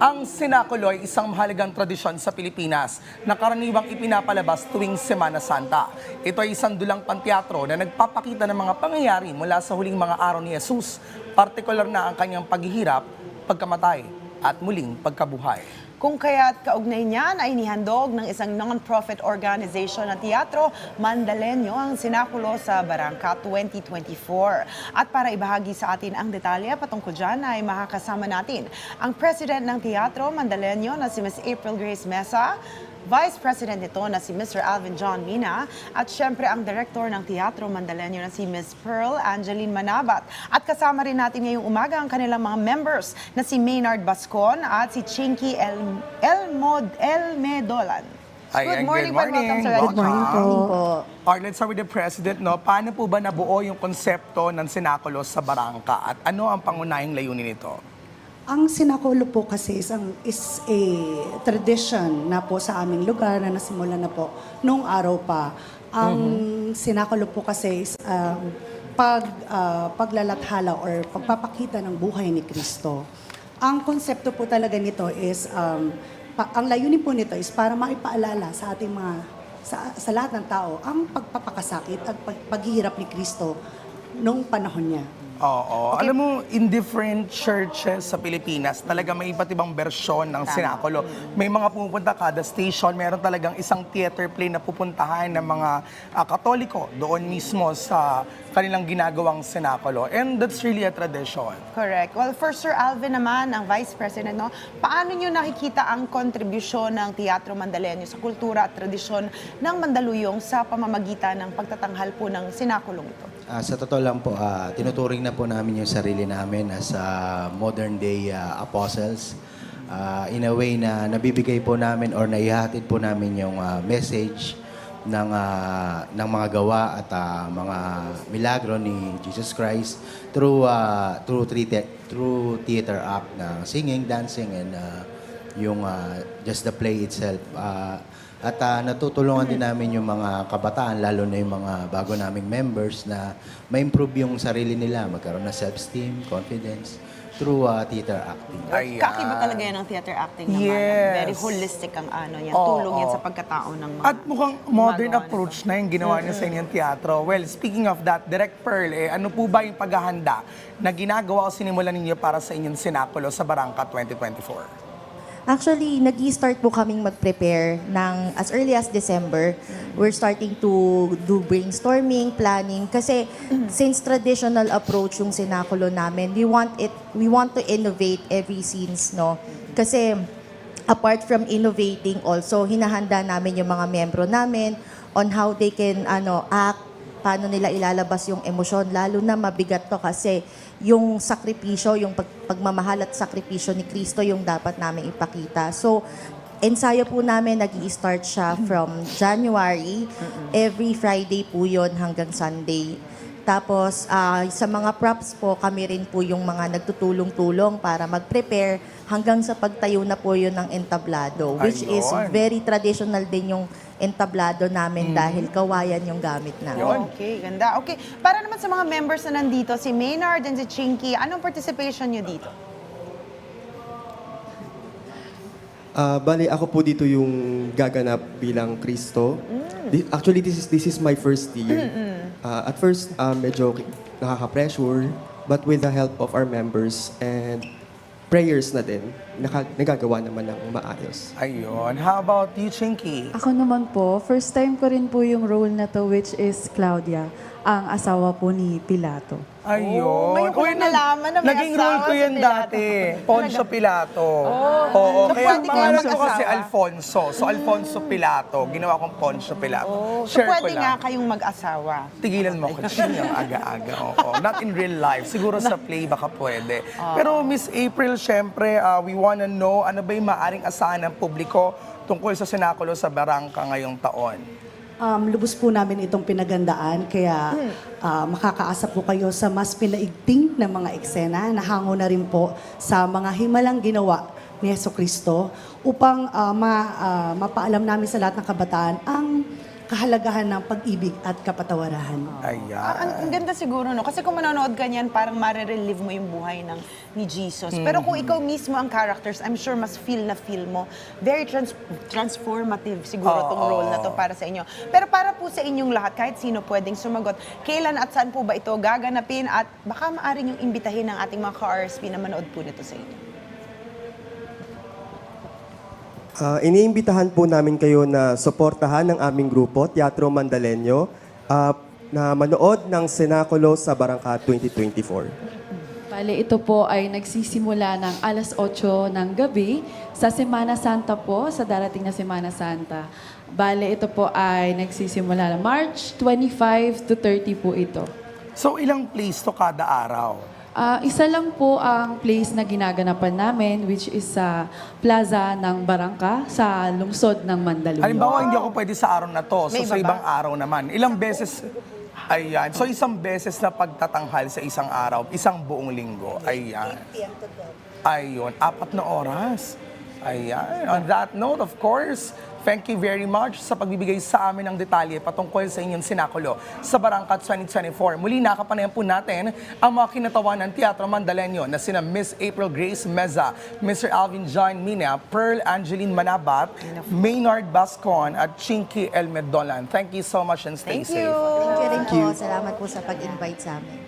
Ang sinakulo ay isang mahalagang tradisyon sa Pilipinas na karaniwang ipinapalabas tuwing Semana Santa. Ito ay isang dulang panteatro na nagpapakita ng mga pangyayari mula sa huling mga araw ni Jesus, partikular na ang kanyang paghihirap, pagkamatay at muling pagkabuhay. Kung kaya't kaugnay niyan ay nihandog ng isang non-profit organization na teatro, Mandalenyo ang sinakulo sa Barangka 2024. At para ibahagi sa atin ang detalye patungkol dyan ay makakasama natin ang president ng teatro Mandalenyo na si Ms. April Grace Mesa, Vice President nito na si Mr. Alvin John Mina at syempre ang Director ng Teatro Mandalenyo na si Ms. Pearl Angeline Manabat. At kasama rin natin ngayong umaga ang kanilang mga members na si Maynard Bascon at si Chinky El Elmod Elmedolan. Good morning, good po and welcome morning. Red Good morning po. Alright, let's start with the President. No? Paano po ba nabuo yung konsepto ng sinakulo sa Barangka at ano ang pangunahing layunin nito? Ang sinakulo po kasi isang, is a tradition na po sa aming lugar na nasimula na po noong araw pa. Ang sinakulo po kasi is um, pag, ah, paglalathala or pagpapakita ng buhay ni Kristo. Ang konsepto po talaga nito is, um, pa- ang layunin po nito is para maipaalala sa ating mga, sa, sa lahat ng tao, ang pagpapakasakit at pag, paghihirap ni Kristo noong panahon niya. Oo. Alam mo, in different churches sa Pilipinas, talaga may iba't ibang bersyon ng sinakulo. May mga pumupunta kada station, meron talagang isang theater play na pupuntahan ng mga ah, katoliko doon mismo sa kanilang ginagawang sinakulo. And that's really a tradition. Correct. Well, for Sir Alvin naman, ang Vice President, no, paano nyo nakikita ang kontribusyon ng Teatro Mandalenyo sa kultura at tradisyon ng Mandaluyong sa pamamagitan ng pagtatanghal po ng sinakulong ito? Ah, sa totoo lang po, ah, tinuturing na po namin yung sarili namin as ah, modern day ah, apostles. Ah, in a way na nabibigay po namin or naihatid po namin yung ah, message ng ah, ng mga gawa at ah, mga milagro ni Jesus Christ through ah, through through theater act na singing, dancing and ah, yung ah, just the play itself. Ah, at ah, natutulungan din namin yung mga kabataan, lalo na yung mga bago naming members na ma-improve yung sarili nila, magkaroon ng self-esteem, confidence, through ah, theater acting. Ayan. Kakaiba talaga yan ng theater acting naman. Yes. Very holistic ang ano yan. Oo, Tulong yan oo. sa pagkatao ng mga At mukhang modern approach na yung ginawa niyo sa inyong teatro. Well, speaking of that, Direct Pearl, eh, ano po ba yung paghahanda na ginagawa o sinimulan ninyo para sa inyong sinakulo sa Barangka 2024? Actually, nag start po kaming mag-prepare ng as early as December. We're starting to do brainstorming, planning kasi since traditional approach yung sinakulo namin, we want it we want to innovate every scenes, no? Kasi apart from innovating also, hinahanda namin yung mga membro namin on how they can ano act paano nila ilalabas yung emosyon. Lalo na mabigat to kasi yung sakripisyo, yung pag, pagmamahal at sakripisyo ni Kristo yung dapat namin ipakita. So, ensayo po namin, nag start siya from January. Every Friday po yon hanggang Sunday. Tapos, ah, sa mga props po, kami rin po yung mga nagtutulong-tulong para mag-prepare hanggang sa pagtayo na po yun ng entablado, which is Ayun. very traditional din yung entablado namin dahil kawayan yung gamit namin. Yun. Okay, ganda. Okay, para naman sa mga members na nandito, si Maynard and si Chinky, anong participation nyo dito? Ah, bali ako po dito yung gaganap bilang Kristo. Di- Actually, this is this is my first year. Ah, at first, ah, medyo ki- nakaka-pressure, but with the help of our members and prayers na din, naka, nagagawa naman ng maayos. Ayun. How about you, Chinky? Ako naman po, first time ko rin po yung role na to which is Claudia, ang asawa po ni Pilato. Ayun. Oh, ko Uy, nalaman na may Naging role asawa ko si yun Pilato. dati. Poncio Pilato. Oo. So, Kaya pwede ang kayo pangalan ko mag-asawa? kasi Alfonso. So, Alfonso Pilato. Ginawa kong Poncio Pilato. Oh, so Share ko pwede nga lang. kayong mag-asawa. Tigilan mo ko, ching ang aga-aga. Oo. Not in real life. Siguro sa play baka pwede. Pero Miss April, syempre, uh, we wanna know ano ba yung maaring asahan ng publiko tungkol sa sinakulo sa Barangka ngayong taon. Um, lubos po namin itong pinagandaan, kaya ah, makakaasa po kayo sa mas pinaigting na mga eksena. Na hango na rin po sa mga himalang ginawa ni Yeso Kristo upang ah, ma, ah, mapaalam namin sa lahat ng kabataan ang kahalagahan ng pag-ibig at kapatawarahan. Ayan. Ah, ang, ang ganda siguro, no? Kasi kung manonood ka niyan, parang marirelive mo yung buhay ng ni Jesus. Pero kung ikaw mismo ang characters, I'm sure mas feel na feel mo. Very trans- transformative siguro tong role na to para sa inyo. Pero para po sa inyong lahat, kahit sino pwedeng sumagot, kailan at saan po ba ito gaganapin at baka maaari yung imbitahin ng ating mga ka-RSP na manood po nito sa inyo. Ah, iniimbitahan po namin kayo na suportahan ng aming grupo, Teatro Mandalenyo, ah, na manood ng Senakulo sa Barangka 2024. Bale, ito po ay nagsisimula ng alas 8 ng gabi sa Semana Santa po, sa darating na Semana Santa. Bale, ito po ay nagsisimula ng March 25 to 30 po ito. So, ilang plays to kada araw? Ah, isa lang po ang place na ginaganapan namin which is sa plaza ng Barangka sa lungsod ng Mandaluyong. Halimbawa, hindi ako pwede sa araw na to. So, May sa iba ibang ba? araw naman. Ilang beses... Ayan. So, isang beses na pagtatanghal sa isang araw, isang buong linggo. Ayan. Ayun. Apat na oras. Ayan. On that note, of course, thank you very much sa pagbibigay sa amin ng detalye patungkol sa inyong sinakulo sa Barangka 2024. Muli nakapanayan po natin ang mga kinatawan ng Teatro Mandalenyo na sina Miss April Grace Meza, Mr. Alvin John Mina, Pearl Angeline Manabat, Maynard Bascon at Chinky El Medolan. Thank you so much and stay Thank safe. you. Thank you rin po. Salamat po sa pag-invite sa amin.